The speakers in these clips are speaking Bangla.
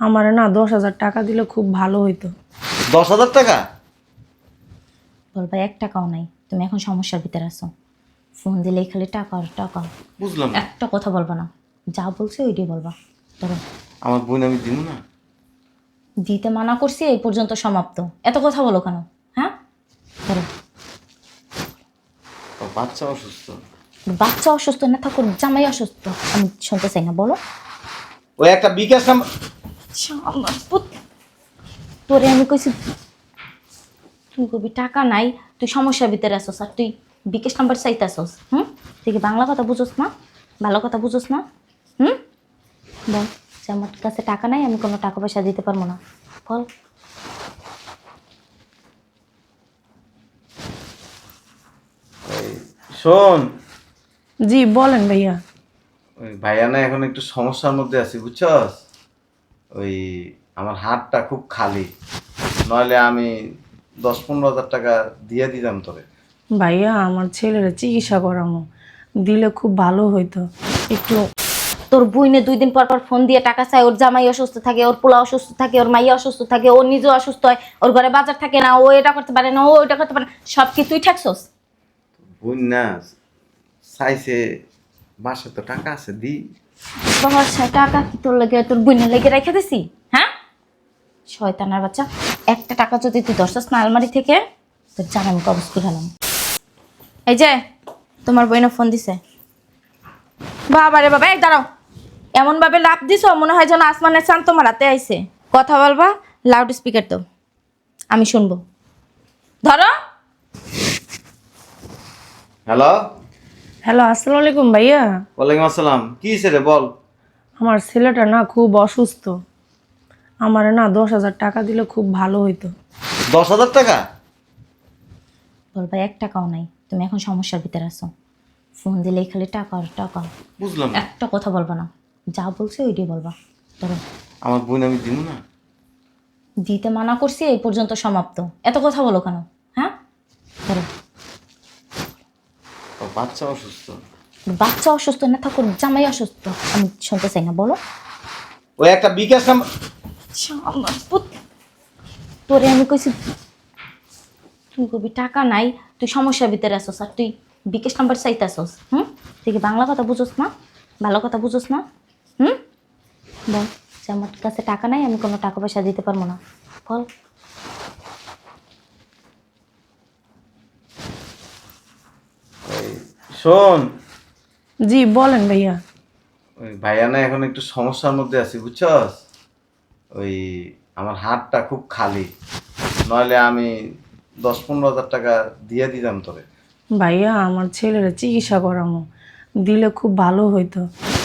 আমার না দশ হাজার টাকা দিলে খুব ভালো হইতো। দশ হাজার টাকা? বলবা এক টাকাও নাই। তুমি এখন সমস্যার ভিতরে আছো। ফোন দিলেই খালি টাকা আর টাকা। বুঝলাম না। একটা কথা বলবা না। যা বলছে ওইটাই বলবা। ধরো। আমার বোন আমি দিব না? দিতে মানা করছি এই পর্যন্ত সমাপ্ত। এত কথা বলো কেন? হ্যাঁ? ধরো। বাচ্চা অসুস্থ। বাচ্চা অসুস্থ না থাকুক জামাই অসুস্থ। আমি শুনতে চাই না বলো। ওই একটা বিকাশ নাম্বার পুত- তোরে আমি কইছি তুই কবি টাকা নাই তুই সমস্যার ভিতরে আসোস আর তুই বিকেশ নাম্বার চাইতে আসোস হুম? তুই কি বাংলা কথা বুঝোস না? ভালো কথা বুঝোস না? হুম? বল যে আমার কাছে টাকা নাই আমি কোনো টাকা পয়সা দিতে পারব না। বল। শোন। জি বলেন ভাইয়া। ভাইয়া না এখন একটু সমস্যার মধ্যে আছি বুঝছস? ওই আমার হাতটা খুব খালি। নইলে আমি দশ পনেরো হাজার টাকা দিয়ে দিতাম তোরে। ভাইয়া আমার ছেলের চিকিৎসা করামো। দিলে খুব ভালো হইতো। একটু তোর বইনে দুই দিন পর পর ফোন দিয়ে টাকা চায় ওর জামাই অসুস্থ থাকে ওর পোলা অসুস্থ থাকে ওর মাইয়া অসুস্থ থাকে ও নিজেও অসুস্থ হয় ওর ঘরে বাজার থাকে না ও এটা করতে পারে না ও ওইটা করতে পারে না সব কি তুই ঠেকছস? বোন না চাইছে বাসে তো টাকা আছে দি। সাথে টাকা কি তোর লেগে? তোর লেগে রেখে দিছি। হ্যাঁ? শয়তানার বাচ্চা, একটা টাকা যদি তুই না আলমারি থেকে, তোর এই যে, তোমার বইনে ফোন দিছে। বাবা রে বাবা, এই দাঁড়াও। এমন ভাবে লাভ দিছো, মনে হয় যেন আসমানের চান তোমার হাতে আইছে। কথা বলবা লাউড স্পিকার তো। আমি শুনব। ধরো। হ্যালো হ্যালো আসসালামু আলাইকুম ভাইয়া। ওয়ালাইকুম আসসালাম। কি রে বল। আমার ছেলেটা না খুব অসুস্থ। আমার না দশ হাজার টাকা দিলে খুব ভালো হইতো। দশ হাজার টাকা? বলবা এক টাকাও নাই। তুমি এখন সমস্যার ভিতরে আছো। ফোন দিলেই খালি টাকা আর টাকা। বুঝলাম না। একটা কথা বলবা না। যা বলছে ওইটাই বলবা। ধরো। আমার বোন আমি দিব না? দিতে মানা করছি এই পর্যন্ত সমাপ্ত। এত কথা বলো কেন? হ্যাঁ? ধরো। বাচ্চা অসুস্থ। বাচ্চা অসুস্থ না থাকুক জামাই অসুস্থ। আমি শুনতে চাই না বলো। ওই একটা বিকাশ পুত- তোরে আমি কইছি তুই কবি টাকা নাই তুই সমস্যার ভিতরে আসোস আর তুই বিকাশ নাম্বার চাইতে আসোস হুম? তুই কি বাংলা কথা বুঝোস না? ভালো কথা বুঝোস না? হুম? বল যে আমার কাছে টাকা নাই আমি কোনো টাকা পয়সা দিতে পারব না। বল ওই শোন। জি বলেন ভাইয়া। ওই ভাইয়া না এখন একটু সমস্যার মধ্যে আছি বুঝছস? ওই আমার হাতটা খুব খালি। নইলে আমি দশ পনেরো হাজার টাকা দিয়ে দিতাম তোরে। ভাইয়া আমার ছেলের চিকিৎসা করামো। দিলে খুব ভালো হইতো।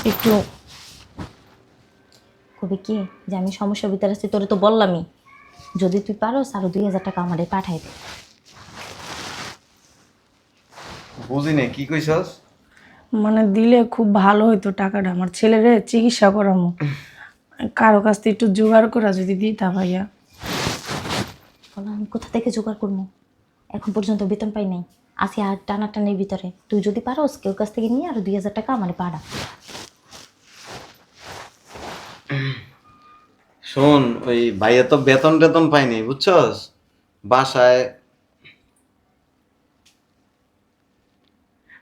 একটু কবি কি? যে আমি সমস্যার ভিতরে আছি তোরে তো বললামই। যদি তুই পারো আরও দুই হাজার টাকা আমাদের পাঠাই দে। বুঝি নে কি কইছস? মানে দিলে খুব ভালো হইতো টাকাটা আমার ছেলেরে চিকিৎসা করামো। কারও কাছ থেকে একটু জোগাড় করা যদি দিতা ভাইয়া। বলো আমি কোথা থেকে জোগাড় করব এখন পর্যন্ত বেতন পাই নাই। আসি আর টানাটানির ভিতরে। তুই যদি পারোস কেউ কাছ থেকে নিয়ে আরও দুই হাজার টাকা আমার পাড়া। শোন ওই ভাইয়া তো বেতন টেতন পাইনি বুঝছস? বাসায়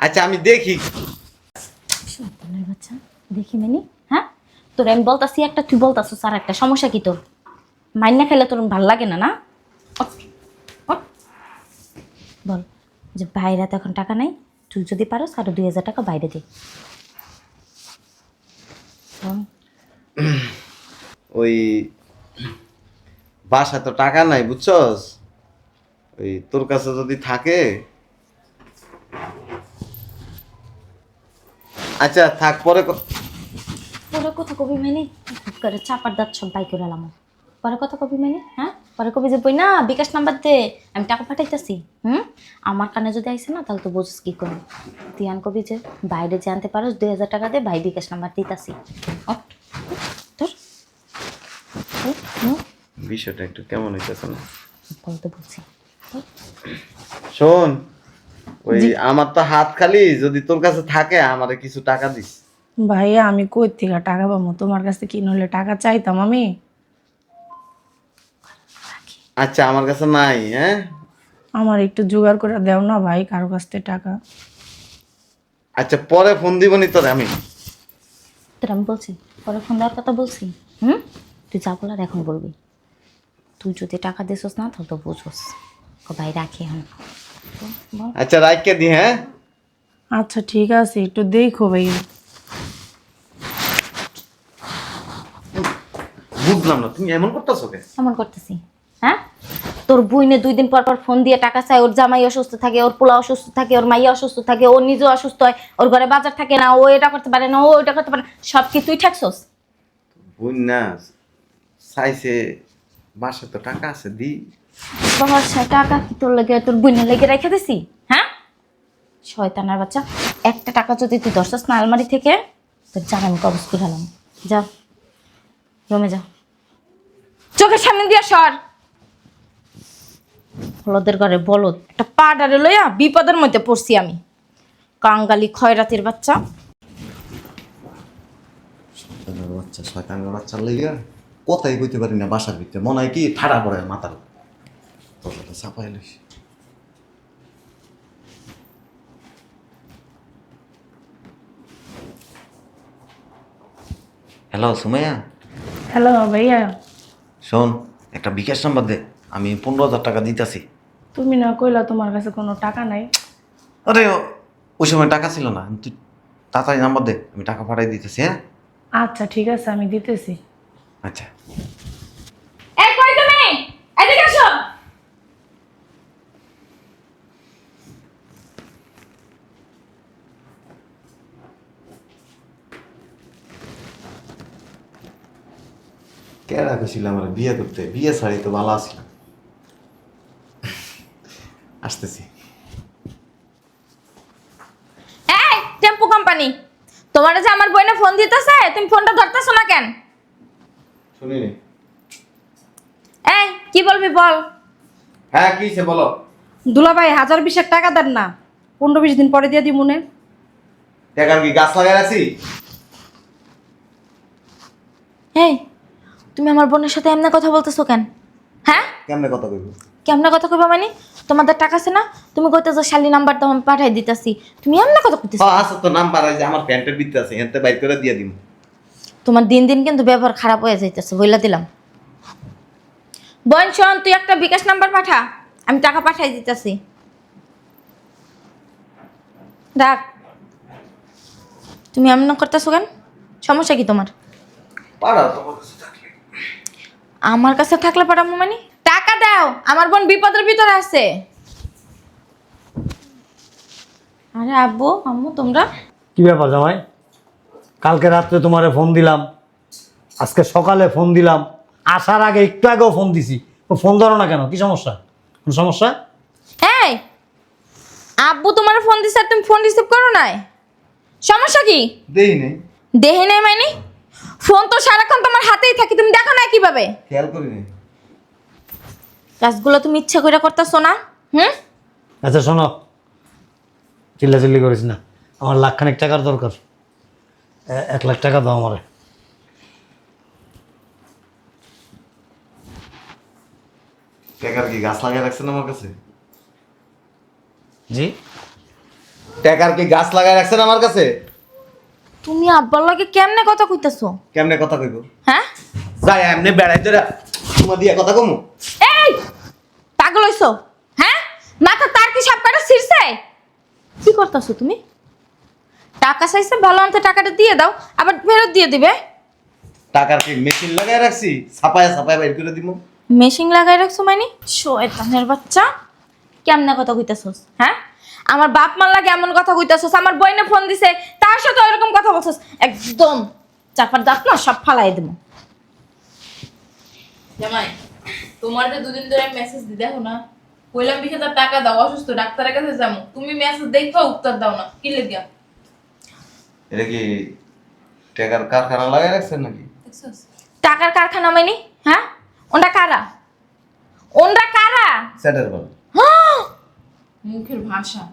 আচ্ছা আমি দেখি। শয়তানের বাচ্চা দেখি মেনি। হ্যাঁ? তোর আমি বলতাছি একটা তুই বলতাছিস আর একটা সমস্যা কি তোর? মাইনা খেলে তোর ভালো লাগে না না। বল যে বাইরে তো এখন টাকা নাই তুই যদি পারোস আরও দুই হাজার টাকা বাইরে দে। ওই বাসা তো টাকা নাই বুঝছস? ওই তোর কাছে যদি থাকে আচ্ছা থাক পরে ক- পরে কথা কবি মেনি করে চাপার দাঁত সব বাই করে এলাম। পরে কথা কবি মেনি হ্যাঁ? পরে কবি যে বই না বিকাশ নাম্বার দে আমি টাকা পাঠাইতেছি হুম? আমার কানে যদি আইসে না তাহলে তো বুঝিস কি করবি তুই আন কবি যে বাইরে জানতে পারোস দুই হাজার টাকা দে ভাই বিকাশ নাম্বার দিতাছি। ওঠ, ধর। নো, বিষয়টা একটু কেমন হইতেছে না? বলতে বলছি। শোন ওই আমার তো হাত খালি যদি তোর কাছে থাকে আমারে কিছু টাকা দিস। ভাইয়া আমি কই থেকে টাকা পাবো? তোমার কাছে কি নইলে টাকা চাইতাম আমি? আচ্ছা আমার কাছে নাই হ্যাঁ? আমার একটু জোগাড় করে দেও না ভাই কারও কাছ থেকে টাকা। আচ্ছা পরে ফোন দিবনি তোরে আমি। তোর আমি বলছি পরে ফোন দেওয়ার কথা বলছি? হুম? তুই যা বলার এখন বলবি। তুই যদি টাকা দিছস না তাহলে তো বুঝোস। ভাই রাখি এখন। আচ্ছা রাইকে দি হ্যাঁ? আচ্ছা ঠিক আছে একটু দেখো ভাই। বুঝলাম না তুমি এমন করতেছো কে এমন করতেছি হ্যাঁ? তোর বইনে দুই দিন পর পর ফোন দিয়ে টাকা চায় ওর জামাই অসুস্থ থাকে ওর পোলা অসুস্থ থাকে ওর মাইয়া অসুস্থ থাকে ও নিজেও অসুস্থ হয় ওর ঘরে বাজার থাকে না ও এটা করতে পারে না ও এটা করতে পারে না সব কি তুই ঠেকছস? বুঝ না চাইছে বাসা তো টাকা আছে দি। টাকা কি তোর লেগে তোর লেগে রেখে দিছি? হ্যাঁ? শয়তানার বাচ্চা, একটা টাকা যদি তুই না আলমারি থেকে, তোর আমি কবজ যা যা। চোখের সামনে সর। বলদের ঘরে বলদ, একটা পা ডারে লইয়া বিপদের মধ্যে পড়ছি আমি। কাঙ্গালি খয়রাতির বাচ্চা। বাচ্চা, শয়তানের বাচ্চা কথাই কইতে পারি না বাসার ভিতরে? মনে হয় কি ঠাড়া পড়ে মাথার তোর সাথে চাপাই লইস হ্যালো সুমাইয়া হ্যালো ভাইয়া শোন একটা বিকাশ নাম্বার দে আমি পনেরো হাজার টাকা দিতেছি। তুমি না কইলা তোমার কাছে কোনো টাকা নাই। আরে ওই সময় টাকা ছিল না। তুই তাড়াতাড়ি নাম্বার দে আমি টাকা পাঠাই দিতেছি হ্যাঁ? আচ্ছা ঠিক আছে আমি দিতেছি। আচ্ছা এই কই তুমি এদিকে আসো কেডা কইছিল আমার বিয়ে করতে। বিয়ে ছাড়ি তো ভালো আসলাম আসতেছি। এই টেম্পু কোম্পানি তোমার যে আমার বইনে ফোন দিতেছে তুমি ফোনটা ধরতেছো না কেন? শুনিনি। এই কি বলবি বল? হ্যাঁ কি সে বলো? দুলা ভাই হাজার বিশেক টাকা দেন না। পনেরো বিশ দিন পরে দিয়ে দিই মনে টাকার কি গাছ লাগাই আছি এই তুমি আমার বোনের সাথে এমনি কথা বলতেছো কেন? হ্যাঁ? কেমনে কথা কইব? কেমন কথা কইবা মানে? তোমাদের টাকা আছে না? তুমি কইতেছো শালি নাম্বার তো আমি পাঠাই দিতেছি। তুমি এমন কথা কইতেছো আছে তো নাম্বার আছে আমার প্যান্টের ভিতরে আছে এনতে বাইর করে দিয়ে দিম। তোমার দিন দিন কিন্তু ব্যবহার খারাপ হয়ে যাইতেছে বইলা দিলাম। বোন শোন তুই একটা বিকাশ নাম্বার পাঠা আমি টাকা পাঠাই দিতেছি। রাখ। তুমি এমন করতেছো কেন? সমস্যা কি তোমার? পাড়া তোমার আমার কাছে থাকলে পারামো মানে টাকা দাও আমার বোন বিপদের ভিতরে আছে। আরে আব্বু আম্মু তোমরা? কি ব্যাপার জামাই? কালকে রাত্রে তোমারে ফোন দিলাম আজকে সকালে ফোন দিলাম আসার আগে একটু আগেও ফোন দিছি। ফোন ধরো না কেন কি সমস্যা? কোন সমস্যা? এই আব্বু তোমার ফোন দিছে আর তুমি ফোন রিসিভ করো নাই। সমস্যা কি? দেই নেই। দেহে নেই মানে? ফোন তো সারাক্ষণ তোমার হাতেই থাকে তুমি দেখো না কীভাবে? খেয়াল করি নেই কাজগুলো তুমি ইচ্ছা করে করতেছো না হুম? আচ্ছা শোনো। চিল্লাচিল্লি করিস না। আমার লাখখানেক টাকার দরকার। এ- এক লাখ টাকা দাও আমারে। টাকার কি গাছ লাগাই রাখছেন আমার কাছে? জি। টাকার কি গাছ লাগাই রাখছেন আমার কাছে? তুমি আব্বার লাগে কেমনে কথা কইতাছো? কেমনে কথা কইব? হ্যাঁ? যাই এমনি বেড়াই তোরা তোমার দিয়ে কথা কমু। এই পাগল হইছো? হ্যাঁ? মাথা তার কি সব কাটা ছিড়ছে? কি করতাছো তুমি? টাকা চাইছে ভালো আনতে টাকাটা দিয়ে দাও আবার ফেরত দিয়ে দিবে। টাকার কি মেশিন লাগাই রাখছি? ছাপায় ছাপায় বাইর করে দিব মেশিন লাগাই রাখছো মানে? শয়তানের বাচ্চা। কেমনে কথা কইতাছস? হ্যাঁ? আমার বাপ মার লাগে এমন কথা কইতাছস আমার বইনে ফোন দিছে তার সাথে ওইরকম কথা বলছস। একদম চাপার দাঁত না সব ফালাই দেবো। জামাই তোমার যে দুদিন ধরে মেসেজ দি দেখো না কইলাম বিশে তার টাকা দাও অসুস্থ ডাক্তারের কাছে যাব। তুমি মেসেজ দেখো উত্তর দাও না কি লেগিয়া এটা কি টাকার কারখানা লাগাই রাখছেন নাকি? টাকার কারখানা মানে হ্যাঁ? ওনটা কারা? ওনটা কারা? স্যাটের বল মুখের ভাষা।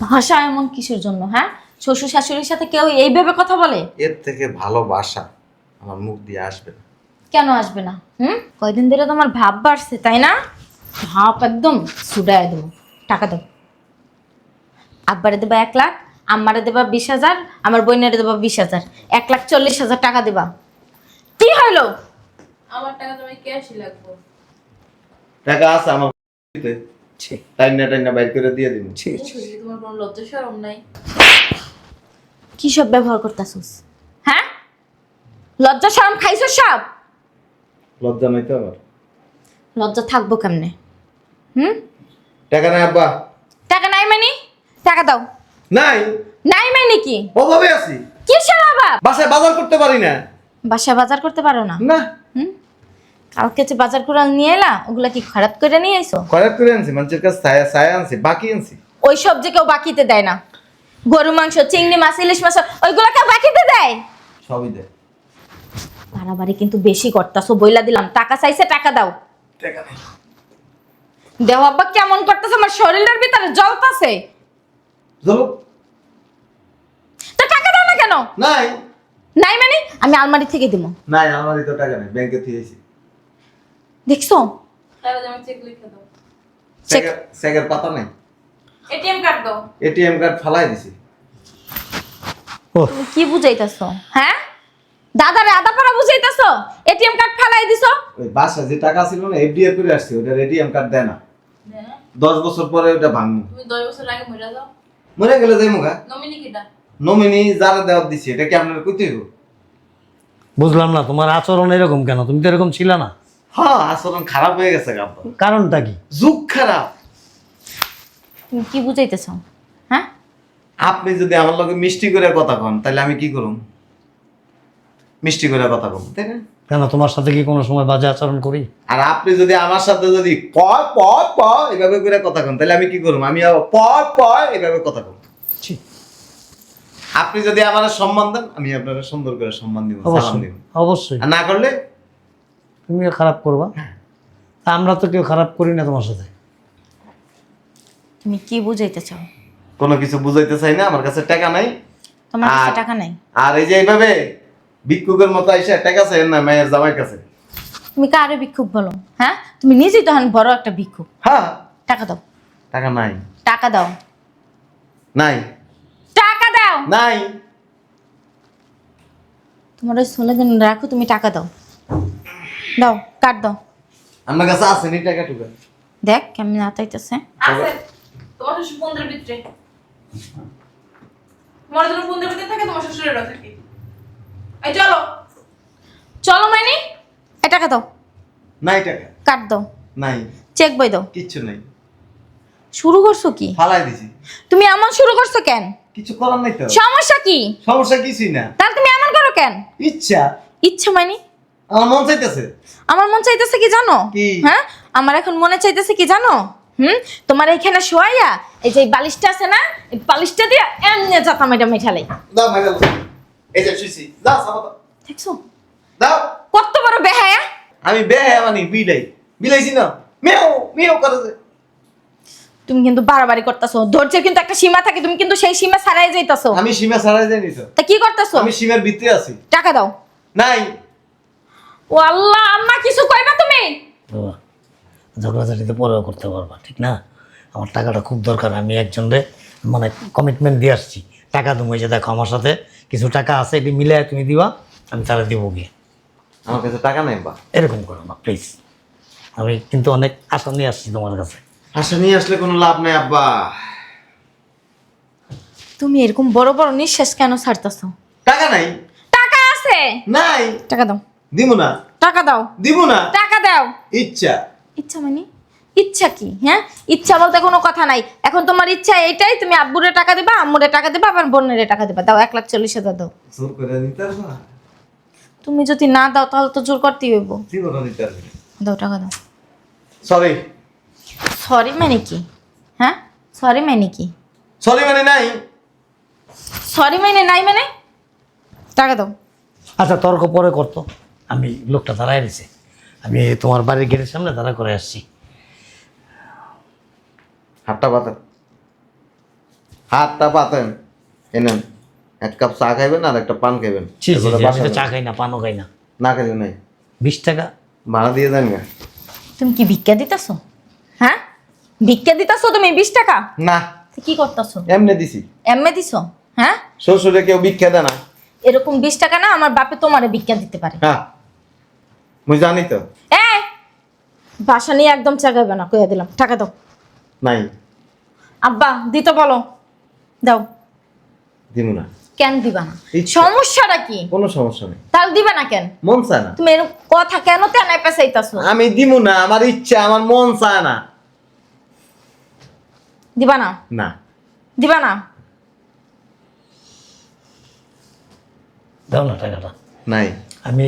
ভাষা এমন কিসের জন্য হ্যাঁ? শ্বশুর শাশুড়ির সাথে কেউ এইভাবে কথা বলে? এর থেকে ভালো বাসা আমার মুখ দিয়ে আসবে না। কেন আসবে না? হুম? কয়দিন ধরে তোমার ভাব বাড়ছে তাই না? ভাব একদম ছুডায় দেবো। টাকা দাও। আব্বারে দেবা এক লাখ আম্মারে দেবা বিশ হাজার আমার বোনেরে দেবা বিশ হাজার। এক লাখ চল্লিশ হাজার টাকা দেবা। কি হলো আমার টাকা তোমায় ক্যাশই লাগবে। টাকা আছে আমার। টাইনা টাইনা বাইর করে দিয়ে দিব। তোমার কোনো লজ্জা শরম নাই। কি সব ব্যবহার করতেছিস? হ্যাঁ? লজ্জা শরম সব? লজ্জা নাই তো আবার লজ্জা থাকব কেমনে? হুম? টাকা নাই আব্বা। টাকা নাই মানে? টাকা দাও। নাই। নাই মানে কি? অভাবে আছি। কিসের অভাব? বাসায় বাজার করতে পারি না। বাসায় বাজার করতে পারো না? না। কালকে যে বাজার করে নিয়ে এলা ওগুলা কি খারাপ করে নিয়ে আইছো? খরাব করে আনছি মানুষের কাছে ছায়া ছায়া আনছি বাকি আনছি। ওই সব যে কেউ বাকিতে দেয় না। গরু মাংস চিংড়ি মাছ ইলিশ মাছ ওইগুলা কেউ বাকিতে দেয়? সবই দেয়। বাড়াবাড়ি কিন্তু বেশি করতাছো বইলা দিলাম। টাকা চাইছে টাকা দাও। টাকা নেই। দেহ আব্বা কেমন করতেছে আমার শরীরের ভিতরে জ্বলতাছে। তো টাকা দাও না কেন? নাই। নাই মানে? আমি আলমারি থেকে দিব নাই আমারই তো টাকা নেই ব্যাংকে থেকে দেখছ? তাহলে তুমি চেক লিখে দাও। চেক চেকের পাতা নাই। এটিএম কার্ড দাও। এটিএম কার্ড ফালাই দিছি। ও তুমি কি বুঝাইতাছো? হ্যাঁ? দাদারে আদা পাড়া বুঝাইতাছো? এটিএম কার্ড ফালাই দিছো? ওই বাসা যে টাকা ছিল না এফডিআর করে আসছে ওটা এটিএম কার্ড দেয় না। দশ বছর পরে ওটা ভাঙবো। তুমি দশ বছর আগে মরে যাও। মরে গেলে যাই মুখা নমিনি কিটা? নমিনি যারা দেওয়ার দিছি এটা কি আপনার কইতে বুঝলাম না তোমার আচরণ এরকম কেন? তুমি তো এরকম ছিল না। হ্যাঁ আচরণ খারাপ হয়ে গেছে আব্বা। কারণটা কি? যুগ খারাপ। তুমি কি বুঝাইতেছো? হ্যাঁ? আপনি যদি আমার লগে মিষ্টি করে কথা কন তাহলে আমি কি করুম? মিষ্টি করে কথা কম তাই না? কেন তোমার সাথে কি কোনো সময় বাজে আচরণ করি? আর আপনি যদি আমার সাথে যদি প প প এভাবে করে কথা কন তাহলে আমি কি করুম? আমি প প এভাবে কথা কম। ছি, আপনি যদি আমার সম্মান দেন আমি আপনার সুন্দর করে সম্মান দিব অবশ্যই না করলে তুমিও খারাপ করবা। তা আমরা তো কেউ খারাপ করি না তোমার সাথে। তুমি কি বুঝাইতে চাও? কোনো কিছু বুঝাইতে চাই না আমার কাছে টাকা নাই। তোমার কাছে আর- টাকা নাই? আর এই যে এইভাবে ভিক্ষুকের মতো আইসা টাকা চাই না মায়ের জামাইয়ের কাছে। তুমি কারে ভিক্ষুক বলো? হ্যাঁ? তুমি নিজেই তো হন বড় একটা ভিক্ষুক। হ্যাঁ। টাকা দাও। টাকা নাই। টাকা দাও। নাই। টাকা দাও। নাই। তোমার ওই স্লোগান রাখো তুমি টাকা দাও। দাও কাট দাও। আমার কাছে আছে নি টাকা টুকা দেখ কেমন আতাইতেছে। আছে তোমার শ্বশুর পনেরো ভিতরে। তোমার জন্য পনেরো ভিতরে থাকে তোমার শ্বশুরেরও থাকে। এই চলো। চলো মাইনি এ টাকা দাও। নাই টাকা। কাট দাও। নাই। চেক বই দাও। কিচ্ছু নাই। শুরু করছ কি? ফালাই দিছি। তুমি এমন শুরু করছ কেন? কিছু করার নাই তো। সমস্যা কি? সমস্যা কিছুই না। তাহলে তুমি এমন করো কেন? ইচ্ছা। ইচ্ছা মাইনি? আমার মন চাইতেছে। আমার মন চাইতেছে কি জানো? কি? হ্যাঁ? আমার এখন মনে চাইতেছে কি জানো? হুম? তোমার এখানে শোয়াইয়া এই যে এই বালিশটা আছে না এই বালিশটা দিয়ে এমনি যাতা মেটা মেঠালাই দাও ভাই দাও এই যে শুইছি। দাও সাবা দাও। দেখছ? দাও। কত বড় বেহায়া। আমি বেহে মানে বিলাই। বিলাইছি না। মেও মেও করে যে তুমি কিন্তু বাড়াবাড়ি করতেছো। ধৈর্যের কিন্তু একটা সীমা থাকে তুমি কিন্তু সেই সীমা ছাড়াই যাইতাছো। আমি সীমা ছাড়াই যাইনি তো। তা কি করতেছো? আমি সীমার ভিতরে আছি। টাকা দাও। নাই। ও আল্লাহ আম্মা কিছু কইবা তুমি? বাবা ঝগড়াঝাটিতে পরেও করতে পারবা ঠিক না? আমার টাকাটা খুব দরকার আমি একজনরে মানে কমিটমেন্ট দিয়ে আসছি। টাকা তুমি যে দেখো আমার সাথে কিছু টাকা আছে এটি মিলে তুমি দিবা আমি তারা দিব গিয়ে। আমার কাছে টাকা নাই বা? এরকম করো না প্লিজ আমি কিন্তু অনেক আশা নিয়ে আসছি তোমার কাছে। আশা নিয়ে আসলে কোনো লাভ নাই আব্বা। তুমি এরকম বড় বড় নিঃশ্বাস কেন ছাড়তেছো? টাকা নাই। টাকা আছে? নাই। টাকা দাও। দিব না। টাকা দাও। দিব না। টাকা দাও। ইচ্ছা। ইচ্ছা মানে? ইচ্ছা কি হ্যাঁ? ইচ্ছা বলতে কোনো কথা নাই। এখন তোমার ইচ্ছা এইটাই তুমি আব্বুরে টাকা দিবা আম্মুরে টাকা দিবা আবার বোনের টাকা দিবা। দাও এক লাখ চল্লিশ হাজার দাও। জোর করে নিতে পারবা তুমি যদি না দাও তাহলে তো জোর করতেই হইব। জীবনও নিতে পারবি দাও টাকা দাও। সরি সরি মানে কি? হ্যাঁ? সরি মানে কি? সরি মানে নাই। সরি মানে নাই মানে? টাকা দাও। আচ্ছা তর্ক পরে করতো। আমি লোকটা দাঁড়ায় রয়েছে। আমি তোমার বাড়ির গেটের সামনে দাঁড়া করে আসছি। হাতটা পাতেন হাতটা পাতেন এনেন এক কাপ চা খাইবেন আর একটা পান খাইবেন। চা খাই না পানও খাই না। না খেলে নাই। বিশ টাকা। ভাড়া দিয়ে দেন গা। তুমি কি ভিক্ষা দিতেছো? হ্যাঁ? ভিক্ষা দিতেছো তুমি বিশ টাকা? না। কি করতেছো? এমনি দিছি। এমএ দিছো? হ্যাঁ? শ্বশুরে কেউ ভিক্ষা দেয় না। এরকম বিশ টাকা না আমার বাপে তোমারে ভিক্ষা দিতে পারে। হ্যাঁ মুই জানি তো। এই বাসা নিয়ে একদম চাগাইবে না কইয়া দিলাম টাকা দাও। নাই। আব্বা দিতে বলো। দাও। দিব না। কেন দিবা না? সমস্যাটা কি? কোনো সমস্যা নেই। তাহলে দিবা না কেন? মন চায় না। তুমি এরকম কথা কেন তেনায় পেঁচাইতাছো? আমি দিব না আমার ইচ্ছা আমার মন চায় না। দিবা না? না। দিবা না? দাও না টাকাটা নাই। আমি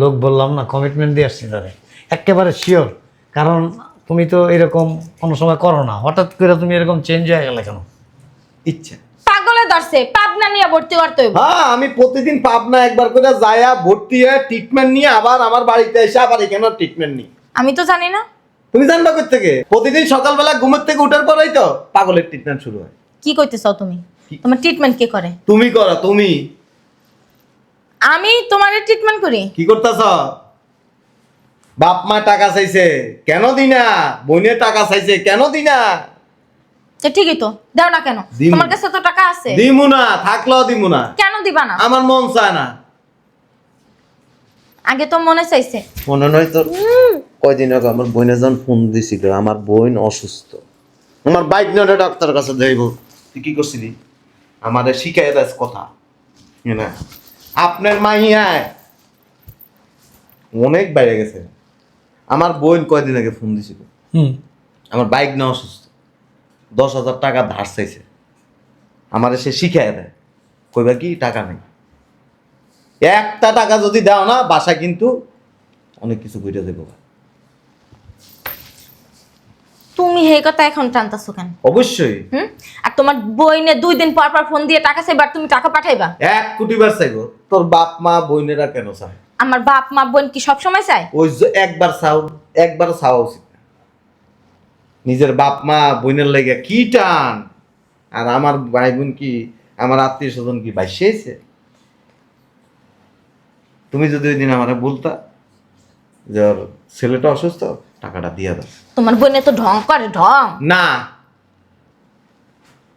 লোক বললাম না কমিটমেন্ট দিয়ে আসছি তাদের একেবারে শিওর কারণ তুমি তো এরকম কোনো সময় করো না। হঠাৎ করে তুমি এরকম চেঞ্জ হয়ে গেলে কেন? ইচ্ছা। পাগলে ধরছে পাবনা নিয়ে ভর্তি করতে হইব। হ্যাঁ আমি প্রতিদিন পাবনা একবার করে যায়া ভর্তি হয়ে ট্রিটমেন্ট নিয়ে আবার আমার বাড়িতে এসে আবার এখানে ট্রিটমেন্ট নিই। আমি তো জানি না। তুমি জানবা কোথা থেকে প্রতিদিন সকালবেলা ঘুমের থেকে উঠার পরেই তো পাগলের ট্রিটমেন্ট শুরু হয়। কি কইতে চাও তুমি তোমার ট্রিটমেন্ট কে করে? তুমি করো তুমি। আমি তোমারে ট্রিটমেন্ট করি। কি করতেছ? বাপ মা টাকা চাইছে কেন দিনা? বোনের টাকা চাইছে কেন দিনা? তো ঠিকই তো। দাও না কেন? তোমার কাছে তো টাকা আছে। দিমু না থাকলেও দিমু না। কেন দিবা না? আমার মন চায় না। আগে তো মনে চাইছে। মনে নয় তোর? কয়দিন আগে আমার বোনের যখন ফোন দিছিল আমার বোন অসুস্থ। আমার বাইক নিয়ে ডাক্তার কাছে যাইব। তুই কি করছিলি? আমারে শিখাই দেয় কথা। না। আপনার মাইয়ায়। অনেক বাইরে গেছে। আমার বোন কয়দিন আগে ফোন দিছিল। আমার বাইক না অসুস্থ। দশ হাজার টাকা ধার চাইছে। আমার সে শিখাই দেয়। কইবা কি টাকা নেই। একটা টাকা যদি দাও না বাসা কিন্তু অনেক কিছু বইটা দেবো তুমি সেই কথা এখন টানতাছো কেন? অবশ্যই। হুম? আর তোমার বইনে দুই দিন পর পর ফোন দিয়ে টাকা চাইবার তুমি টাকা পাঠাইবা? এক কোটি বার চাইব। তোর বাপ মা বোনেরা কেন চায়? আমার বাপ মা বোন কি সব সময় চায়? ওই যে একবার চাও একবার চাওয়া উচিত না। নিজের বাপ মা বোনের লেগে কি টান? আর আমার ভাই বোন কি আমার আত্মীয় স্বজন কি বাইসেছে তুমি যদি ওই দিন আমারে বলতা যে ওর ছেলেটা অসুস্থ টাকাটা দিয়ে দাও। তোমার বোনে তো ঢং করে ঢং। না।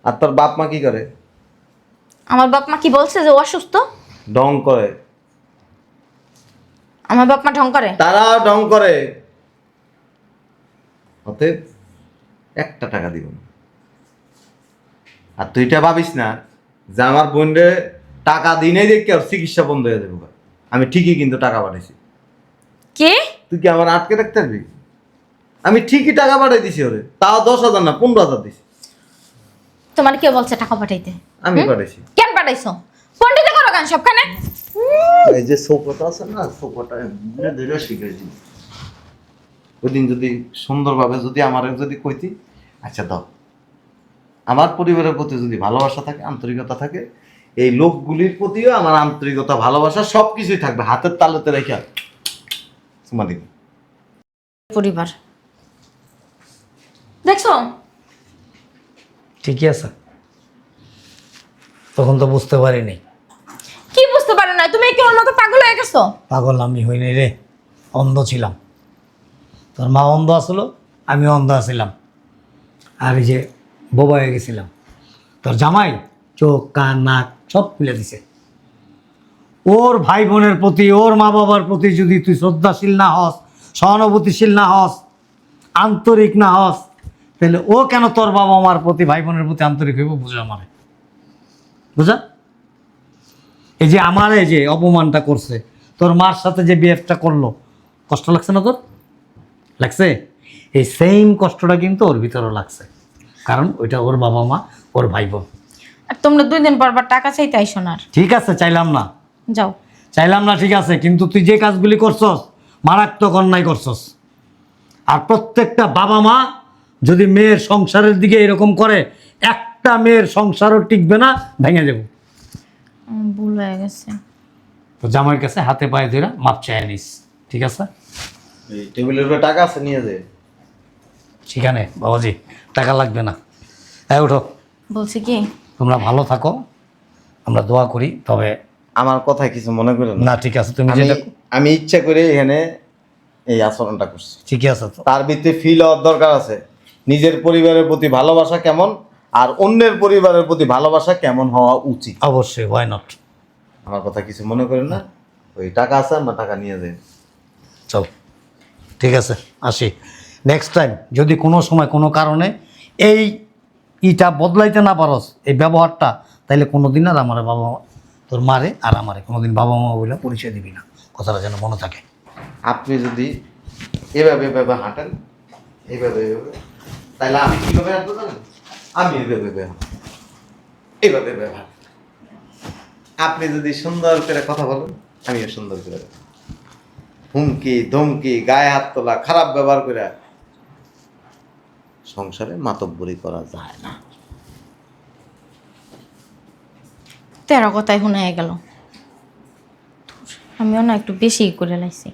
আর তোর বাপ মা কি করে? আমার বাপ মা কি বলছে যে ও অসুস্থ? ঢং করে। আমার বাপ মা ঢং করে? তারা ঢং করে। অতএব একটা টাকা দিব না। আর তুই এটা ভাবিস না যে আমার বোনরে টাকা দিনেই দেখে আর চিকিৎসা বন্ধ হয়ে যাবে। আমি ঠিকই কিন্তু টাকা পাঠাইছি। কে? তুই কি আমার আটকে রাখতে পারবি? আমি ঠিকই টাকা পাঠাই দিছি ওরে। তাও দশ হাজার না পনেরো হাজার দিছি। তোমার কে বলছে টাকা পাঠাইতে? আমি পাঠাইছি। কেন পাঠাইছো? পন্ডিতে করো কেন সবখানে। এই যে চৌকটা আছে না চৌকটা ধরে শিখেছি ওই দিন যদি সুন্দরভাবে যদি আমার যদি কইতি আচ্ছা দাও। আমার পরিবারের প্রতি যদি ভালোবাসা থাকে আন্তরিকতা থাকে এই লোকগুলির প্রতিও আমার আন্তরিকতা ভালোবাসা সব কিছুই থাকবে। হাতের তালুতে রেখে তোমার পরিবার। দেখছ? ঠিকই আছে। তখন তো বুঝতে পারিনি। কি বুঝতে পারো না তুমি কি ওর মতো পাগল হয়ে গেছো? পাগল আমি হইনি রে। অন্ধ ছিলাম। তোর মা অন্ধ আসলো আমি অন্ধ আছিলাম। আর এই যে বোবা হয়ে গেছিলাম। তোর জামাই চোখ কান নাক সব খুলে দিছে। ওর ভাই বোনের প্রতি ওর মা বাবার প্রতি যদি তুই শ্রদ্ধাশীল না হস সহানুভূতিশীল না হস আন্তরিক না হস তাহলে ও কেন তোর বাবা মার প্রতি ভাই বোনের প্রতি আন্তরিক হইব বুঝা আমারে। বুঝা? এই যে আমার এই যে অপমানটা করছে তোর মার সাথে যে বিহেভটা করল কষ্ট লাগছে না তোর? লাগছে? এই সেম কষ্টটা কিন্তু ওর ভিতরেও লাগছে। কারণ ওইটা ওর বাবা মা ওর ভাই বোন। আর তোমরা দুই দিন পর পর টাকা চাইতে আইসো না ঠিক আছে চাইলাম না। যাও। চাইলাম না ঠিক আছে কিন্তু তুই যে কাজগুলি করছস মারাত্মক অন্যায় করছস। আর প্রত্যেকটা বাবা মা যদি মেয়ের সংসারের দিকে এরকম করে একটা মেয়ের সংসারও টিকবে না ভেঙে দেবো। উম, ভুল হয়ে গেছে। তো জামাইয়ের কাছে হাতে পায়ে ধরে মাপ চাই নিস ঠিক আছে? এই টেবিলের উপরে টাকা আছে নিয়ে যায় সেখানে বাবাজি টাকা লাগবে না। হ্যাঁ ওঠো বলছি কি? তোমরা ভালো থাকো আমরা দোয়া করি তবে আমার কথা কিছু মনে করেন না। না ঠিক আছে তুমি আমি যেটা আমি ইচ্ছা করে এখানে এই আচরণটা করছি। ঠিকই আছে তো। তার ভিতরে ফিল হওয়ার দরকার আছে। নিজের পরিবারের প্রতি ভালোবাসা কেমন আর অন্যের পরিবারের প্রতি ভালোবাসা কেমন হওয়া উচিত? অবশ্যই ওয়াই নট আমার কথা কিছু মনে করেন না? ওই টাকা আছে আমরা টাকা নিয়ে যাই। চল ঠিক আছে আসি। নেক্সট টাইম যদি কোনো সময় কোনো কারণে এই ইটা বদলাইতে না পারস এই ব্যবহারটা তাইলে কোনো দিন আর আমার বাবা মা তোর মারে আর আমারে কোনো দিন বাবা মা বলে পরিচয় দিবি না। কথাটা যেন মনে থাকে। আপনি যদি এভাবে এভাবে হাঁটেন এভাবে এইভাবে। তাহলে আমি কীভাবে জানেন? আমি এইভাবে এইভাবে আপনি যদি সুন্দর করে কথা বলেন আমিও সুন্দর করে হুমকি ধমকি গায়ে হাত তোলা খারাপ ব্যবহার করে সংসারে মাতব্বরি করা যায় না। তেরো কথায় শুনে গেল। আমিও না একটু বেশি করে লাইছি।